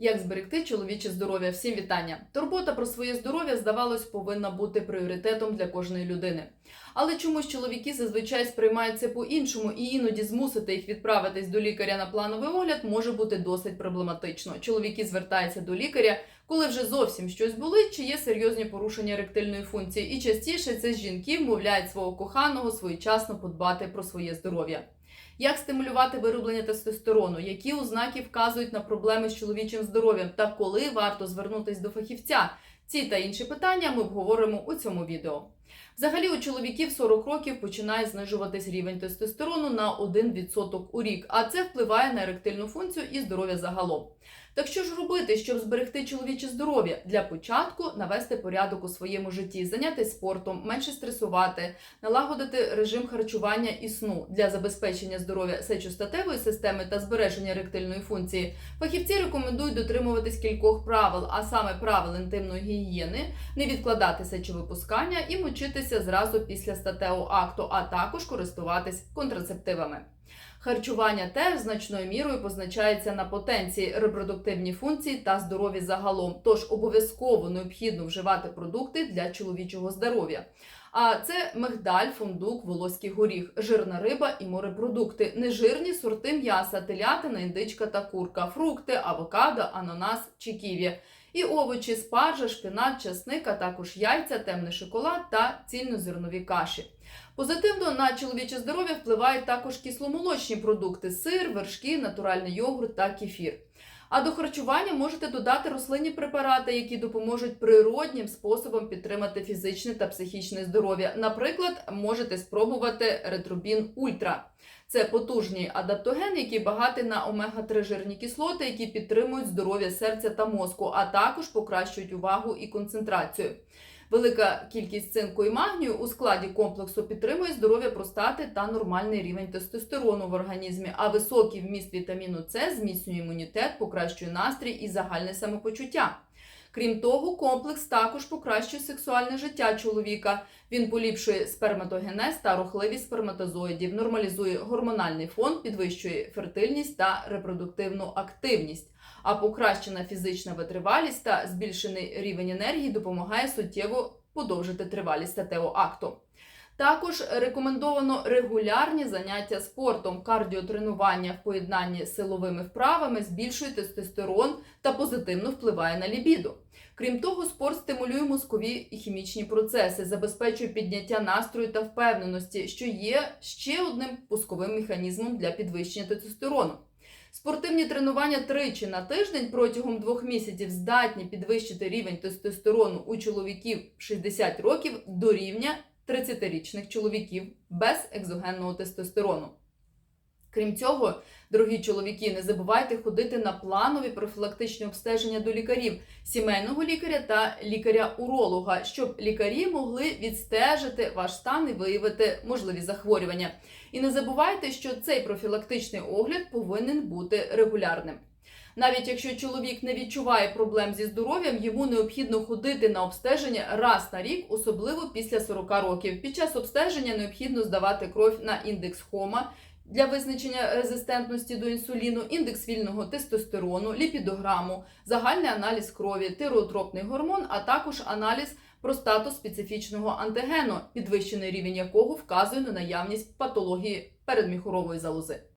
Як зберегти чоловіче здоров'я? Всім вітання! Турбота про своє здоров'я, здавалось, повинна бути пріоритетом для кожної людини. Але чомусь чоловіки зазвичай сприймають це по-іншому, і іноді змусити їх відправитись до лікаря на плановий огляд може бути досить проблематично. Чоловіки звертаються до лікаря, коли вже зовсім щось болить, чи є серйозні порушення еректильної функції, і частіше це жінки вмовляють свого коханого своєчасно подбати про своє здоров'я. Як стимулювати вироблення тестостерону? Які ознаки вказують на проблеми з чоловічим здоров'ям та коли варто звернутися до фахівця? Ці та інші питання ми обговоримо у цьому відео. Взагалі, у чоловіків 40 років починає знижуватись рівень тестостерону на 1% у рік, а це впливає на еректильну функцію і здоров'я загалом. Так що ж робити, щоб зберегти чоловіче здоров'я? Для початку навести порядок у своєму житті, зайнятися спортом, менше стресувати, налагодити режим харчування і сну для забезпечення здоров'я сечостатевої системи та збереження еректильної функції. Фахівці рекомендують дотримуватись кількох правил, а саме правил інтимної гігієни, не відкладати сечовипускання і мочитися зразу після статевого акту, а також користуватись контрацептивами. Харчування теж значною мірою позначається на потенції репродуктивні функції та здоров'я загалом. Тож обов'язково необхідно вживати продукти для чоловічого здоров'я. А це мигдаль, фундук, волоський горіх, жирна риба і морепродукти, нежирні сорти м'яса, телятина, індичка та курка, фрукти, авокадо, ананас чи ківі. І овочі, спаржа, шпинат, часник, а також яйця, темний шоколад та цільнозернові каші. Позитивно на чоловіче здоров'я впливають також кисломолочні продукти: сир, вершки, натуральний йогурт та кефір. А до харчування можете додати рослинні препарати, які допоможуть природнім способом підтримати фізичне та психічне здоров'я. Наприклад, можете спробувати ретробін Ультра. Це потужний адаптоген, який багатий на омега-3 жирні кислоти, які підтримують здоров'я серця та мозку, а також покращують увагу і концентрацію. Велика кількість цинку і магнію у складі комплексу підтримує здоров'я простати та нормальний рівень тестостерону в організмі, а високий вміст вітаміну С зміцнює імунітет, покращує настрій і загальне самопочуття. Крім того, комплекс також покращує сексуальне життя чоловіка. Він поліпшує сперматогенез та рухливість сперматозоїдів, нормалізує гормональний фон, підвищує фертильність та репродуктивну активність. А покращена фізична витривалість та збільшений рівень енергії допомагає суттєво подовжити тривалість статевого акту. Також рекомендовано регулярні заняття спортом, кардіотренування в поєднанні з силовими вправами збільшує тестостерон та позитивно впливає на лібіду. Крім того, спорт стимулює мозкові і хімічні процеси, забезпечує підняття настрою та впевненості, що є ще одним пусковим механізмом для підвищення тестостерону. Спортивні тренування тричі на тиждень протягом двох місяців здатні підвищити рівень тестостерону у чоловіків 60 років до рівня 30-річних чоловіків без екзогенного тестостерону. Крім цього, дорогі чоловіки, не забувайте ходити на планові профілактичні обстеження до лікарів, сімейного лікаря та лікаря-уролога, щоб лікарі могли відстежити ваш стан і виявити можливі захворювання. І не забувайте, що цей профілактичний огляд повинен бути регулярним. Навіть якщо чоловік не відчуває проблем зі здоров'ям, йому необхідно ходити на обстеження раз на рік, особливо після 40 років. Під час обстеження необхідно здавати кров на індекс Хома для визначення резистентності до інсуліну, індекс вільного тестостерону, ліпідограму, загальний аналіз крові, тиреотропний гормон, а також аналіз простату специфічного антигену, підвищений рівень якого вказує на наявність патології передміхорової залози.